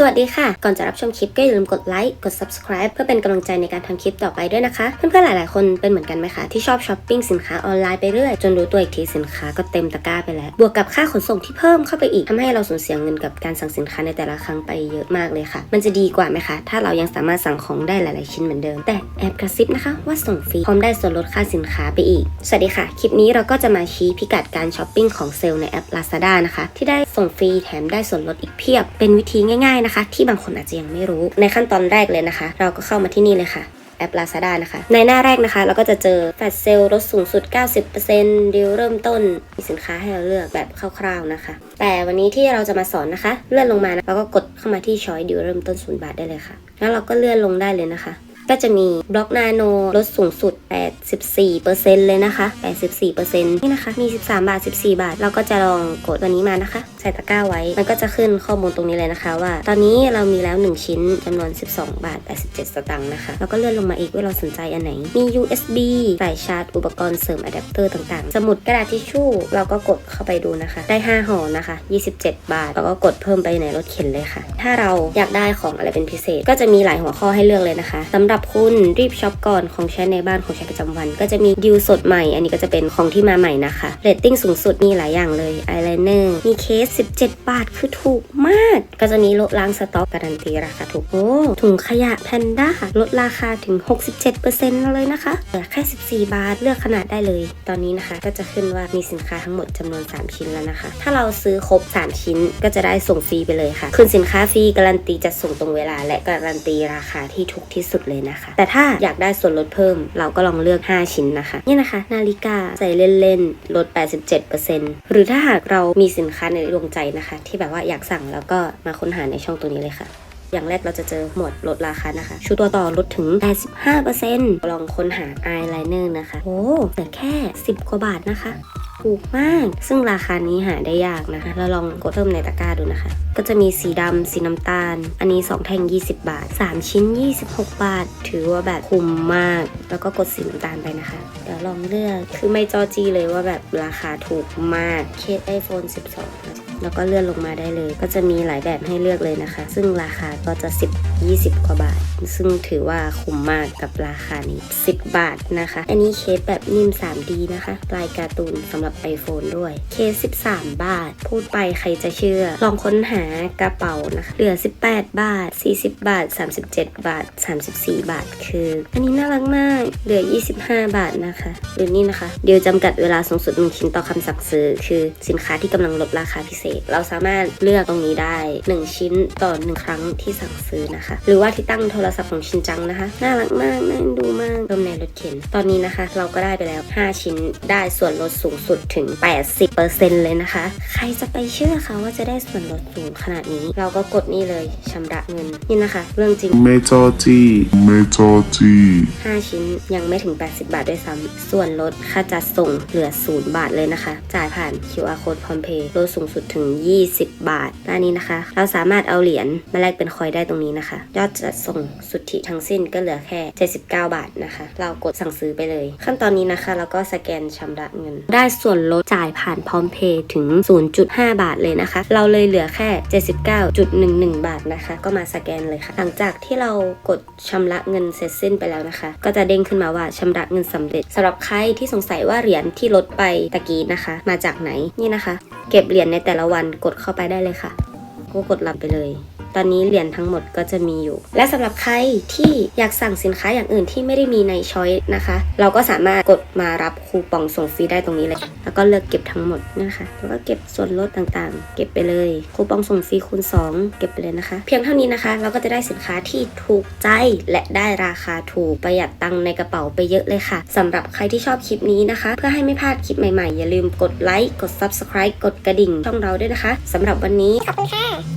สวัสดีค่ะ ก่อนจะรับชมคลิปก็อย่าลืมกดไลค์ กด subscribe เพื่อเป็นกำลังใจในการทำคลิปต่อไปด้วยนะคะ เพื่อนๆหลายๆ คนเป็นเหมือนกันไหมคะ ที่ชอบช้อปปิ้งสินค้าออนไลน์ไปเรื่อย จนรู้ตัวอีกทีสินค้าก็เต็มตะกร้าไปแล้ว บวกกับค่าขนส่งที่เพิ่มเข้าไปอีกทำให้เราสูญเสียเงินกับการสั่งสินค้าในแต่ละครั้งไปเยอะมากเลยค่ะ มันจะดีกว่าไหมคะ ถ้าเรายังสามารถสั่งของได้หลาย ๆ ชิ้นเหมือนเดิม แต่แอบกระซิบนะคะว่าส่งฟรีพร้อมได้ส่วนลดค่าสินค้าไปอีก สวัสดีค่ะ คลิปนี้เราก็จะมาชี้พิกัดการช้อปปิ้งของเซลล์ในแอป Lazada นะคะ ที่ได้ส่งฟรีแถมได้ส่วนลดอีกเพียบ เป็นวิธีง่าย ๆนะคะ ที่บางคนอาจจะยังไม่รู้ ในขั้นตอนแรกเลยนะคะ เราก็เข้ามาที่นี่เลยค่ะแอป Lazada นะคะ ในหน้าแรกนะคะ เราก็จะเจอแฟลชเซลลดสูงสุด 90%ดีลเริ่มต้น มีสินค้าให้เราเลือกแบบคร่าวๆนะคะ แต่วันนี้ที่เราจะมาสอนนะคะ เลื่อนลงมานะเราก็กดเข้ามาที่ช้อยดีลเริ่มต้น0บาทได้เลยค่ะ แล้วเราก็เลื่อนลงได้เลยนะคะ ก็จะมีบล็อกนาโนลดสูงสุด 84%เลยนะคะ 84%นี่นะคะ มี 13 บาท 14 บาท เราก็จะลองกดตัวนี้มานะคะใส่ตะกร้าไว้ มันก็จะขึ้นข้อมูลตรงนี้เลยนะคะว่า ตอนนี้เรามีแล้ว 1 ชิ้นจำนวน 12 บาท 87 สตางค์นะคะ แล้วก็เลื่อนลงมาอีกว่าเราสนใจอันไหน มี USB สายชาร์จ อุปกรณ์เสริมอะแดปเตอร์ต่างๆ สมุดกระดาษทิชชู่ เราก็กดเข้าไปดูนะคะ ได้ 5ห่อนะคะ 27 บาท แล้วก็กดเพิ่มไปในรถเข็นเลยค่ะ ถ้าเราอยากได้ของอะไรเป็นพิเศษ ก็จะมีหลายหัวข้อให้เลือกเลยนะคะสำหรับคุณรีบช็อปก่อนของใช้ในบ้านของใช้ประจำวัน ก็จะมีดิวสดใหม่ อันนี้ก็จะเป็นของที่มาใหม่นะคะเรตติ้งสูงสุดมีหลายอย่างเลยอายไลเนอร์มีเคส17บาทคือถูกมาก ก็จะมีลดล้างสต็อกการันตีราคาถูกโอ้ถุงขยะแพนด้าลดราคาถึง 67%เลยนะคะเหลือแค่ 14 บาทเลือกขนาดได้เลย ตอนนี้นะคะ ก็จะขึ้นว่ามีสินค้าทั้งหมดจำนวน 3 ชิ้นแล้วนะคะ ถ้าเราซื้อครบ 3 ชิ้นก็จะได้ส่งฟรีไปเลยค่ะ คืนสินค้าฟรีการันตีจะส่งตรงเวลา และการันตีราคาที่ถูกที่สุดเลยนะคะ แต่ถ้าอยากได้ส่วนลดเพิ่ม เราก็ลองเลือก 5 ชิ้นนะคะ นี่นะคะ นาฬิกาใส่เล่นๆลด 87%หรือถ้าหากเรามีสินค้าในดวงใจนะคะ ที่แบบว่าอยากสั่งแล้วก็มาค้นหาในช่องตัวนี้เลยค่ะ อย่างแรกเราจะเจอหมวดลดราคานะคะ ชุดตัวต่อลดถึง 85%ลองค้นหาอายไลเนอร์นะคะโอ้แต่แค่ 10 กว่าบาทนะคะถูกมาก ซึ่งราคานี้หาได้ยากนะคะ เราลองกดเพิ่มในตะกร้าดูนะคะ ก็จะมีสีดำ สีน้ำตาล อันนี้ 2 แท่ง 20 บาท 3 ชิ้น 26 บาท ถือว่าแบบคุ้มมาก แล้วก็กดสีน้ำตาลไปนะคะ เดี๋ยวลองเลือก คือไม่จอจีเลยว่าแบบราคาถูกมาก เคส iPhone 12 แล้วก็เลื่อนลงมาได้เลย ก็จะมีหลายแบบให้เลือกเลยนะคะ ซึ่งราคาก็จะ 10 20 กว่าบาท ซึ่งถือว่าคุ้มมากกับราคานี้ 10 บาทนะคะ อันนี้เคสแบบนิ่ม 3D นะคะลายการ์ตูนสำหรับ iPhone ด้วย เคส 13 บาท พูดไปใครจะเชื่อ ลองค้นหากระเป๋านะคะ เหลือ 18 บาท 40 บาท 37 บาท 34 บาท คือ อันนี้น่ารักมาก เหลือ 25 บาทนะคะหรือนี่นะคะ เดี๋ยวจำกัดเวลาสูงสุด 1 ชิ้นต่อคำสั่งซื้อ คือสินค้าที่กำลังลดราคาพิเศษ เราสามารถเลือกตรงนี้ได้ 1 ชิ้นต่อ 1 ครั้งที่สั่งซื้อนะคะหรือว่าที่ตั้งโทรศัพท์ของชินจังนะคะ น่ารักมากน่าเอ็นดูมากเพิ่มในรถเข็น ตอนนี้นะคะ เราก็ได้ไปแล้ว 5 ชิ้นได้ส่วนลดสูงสุดถึง 80%เลยนะคะ ใครจะไปเชื่อคะว่าจะได้ส่วนลดสูงขนาดนี้ เราก็กดนี่เลยชำระเงินนี่นะคะ เรื่องจริงเมจอจีเมจอจี5ชิ้นยังไม่ถึง 80 บาทด้วยซ้ำส่วนลดค่าจัดส่งเหลือ 0 บาทเลยนะคะ จ่ายผ่าน QR code พร้อมเพย์ลดสูงสุดถึง 20 บาทด้านนี้นะคะ เราสามารถเอาเหรียญมาแลกเป็นคอยได้ตรงนี้นะคะยอดจัดส่งสุทธิทั้งสิ้นก็เหลือแค่ 79 บาทนะคะ เรากดสั่งซื้อไปเลย ขั้นตอนนี้นะคะเราก็สแกนชำระเงิน ได้ส่วนลดจ่ายผ่านพร้อมเพย์ถึง 0.5 บาทเลยนะคะ เราเลยเหลือแค่ 79.11 บาทนะคะ ก็มาสแกนเลยค่ะ หลังจากที่เรากดชำระเงินเสร็จสิ้นไปแล้วนะคะ ก็จะเด้งขึ้นมาว่าชำระเงินสำเร็จสำหรับใครที่สงสัยว่าเหรียญที่ลดไปตะกี้นะคะ มาจากไหนนี่นะคะ เก็บเหรียญในแต่ละวันกดเข้าไปได้เลยค่ะก็กดรับไปเลย ตอนนี้เหรียญทั้งหมดก็จะมีอยู่ และสำหรับใครที่อยากสั่งสินค้าอย่างอื่นที่ไม่ได้มีในช้อยนะคะ เราก็สามารถกดมารับคูปองส่งฟรีได้ตรงนี้เลย แล้วก็เลือกเก็บทั้งหมดนะคะ แล้วก็เก็บส่วนลดต่างๆ เก็บไปเลย คูปองส่งฟรีคูณ 2 เก็บไปเลยนะคะ เพียงเท่านี้นะคะ เราก็จะได้สินค้าที่ถูกใจและได้ราคาถูกประหยัดตังค์ในกระเป๋าไปเยอะเลยค่ะสำหรับใครที่ชอบคลิปนี้นะคะ เพื่อให้ไม่พลาดคลิปใหม่ๆ อย่าลืมกดไลค์กด subscribe กดกระดิ่งช่องเราด้วยนะคะสำหรับวันนี้ขอบคุณค่ะ